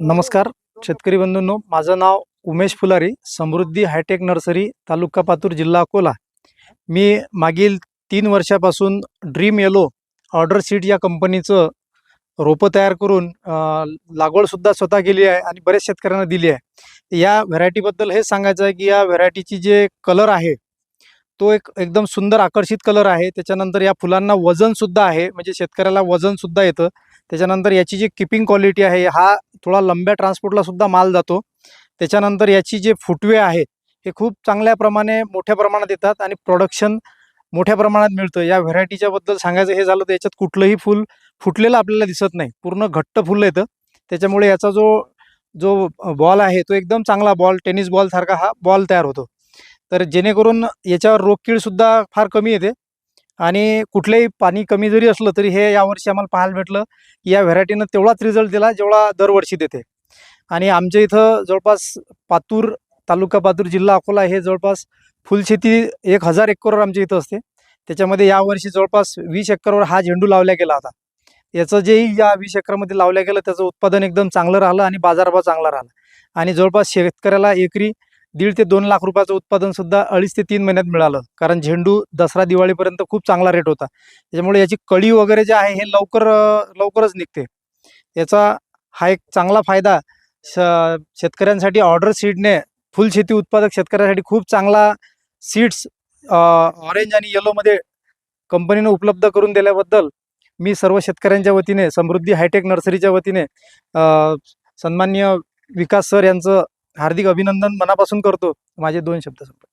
नमस्कार शेतकरी बंधूंनो. माझं नाव Umesh Phulari Samruddhi hi tech nursery taluka Patur जिल्हा अकोला. मी मागील तीन वर्षापासून ड्रीम येलो ऑर्डर सीट या कंपनीचं रोपं तयार करून लागवडसुद्धा स्वतः केली आहे आणि बऱ्याच शेतकऱ्यांना दिली आहे. या व्हरायटीबद्दल हेच सांगायचं आहे की या व्हरायटीची जे कलर आहे तो एक एकदम सुंदर आकर्षित कलर आहे. त्याच्यानंतर या फुलांना वजनसुद्धा आहे म्हणजे शेतकऱ्याला वजनसुद्धा येतं. त्याच्यानंतर याची जी किपिंग क्वालिटी आहे हा थोडा लंब्या ट्रान्सपोर्टला सुद्धा माल जातो. त्याच्यानंतर याची जे फुटवे आहे हे खूप चांगल्या प्रमाणे मोठ्या प्रमाणात येतात आणि प्रोडक्शन मोठ्या प्रमाणात मिळतं. या व्हरायटीच्या बद्दल सांगायचं हे झालं तर याच्यात कुठलंही फुल फुटलेलं आपल्याला दिसत नाही. पूर्ण घट्ट फुलं येतं. त्याच्यामुळे याचा जो जो बॉल आहे तो एकदम चांगला बॉल टेनिस बॉलसारखा हा बॉल तयार होतो. तर जेणेकरून याच्यावर रोगकीळसुद्धा फार कमी येते. आणि कुठलंही पाणी कमी जरी असलं तरी हे यावर्षी आम्हाला पाहायला भेटलं की या व्हरायटीनं तेवढाच रिझल्ट दिला जेवढा दरवर्षी देते. आणि आमच्या इथं जवळपास पातूर तालुका पातूर जिल्हा अकोला हे जवळपास फुलशेती एक हजार एकरवर आमच्या इथं असते. त्याच्यामध्ये यावर्षी जवळपास वीस एकरवर हा झेंडू लावला गेला होता. याचं जेही या वीस एकरमध्ये लावल्या गेलं त्याचं उत्पादन एकदम चांगलं राहिलं आणि बाजारभाव चांगला राहिला. आणि जवळपास शेतकऱ्याला एकरी दीड ते दोन लाख रुपयाचं उत्पादन सुद्धा अडीच ते तीन महिन्यात मिळालं. कारण झेंडू दसरा दिवाळीपर्यंत खूप चांगला रेट होता. त्याच्यामुळे याची कळी वगैरे जे आहे हे लवकर लवकरच निघते. याचा हा एक चांगला फायदा श शेतकऱ्यांसाठी ऑर्डर सीडने फुल शेती उत्पादक शेतकऱ्यांसाठी खूप चांगला सीड्स ऑरेंज आणि येलोमध्ये कंपनीनं उपलब्ध करून दिल्याबद्दल मी सर्व शेतकऱ्यांच्या वतीने समृद्धी हायटेक नर्सरीच्या वतीने अं, सन्माननीय विकास सर यांचं हार्दिक अभिनंदन मनापासून करतो. माझे दोन शब्द संपले.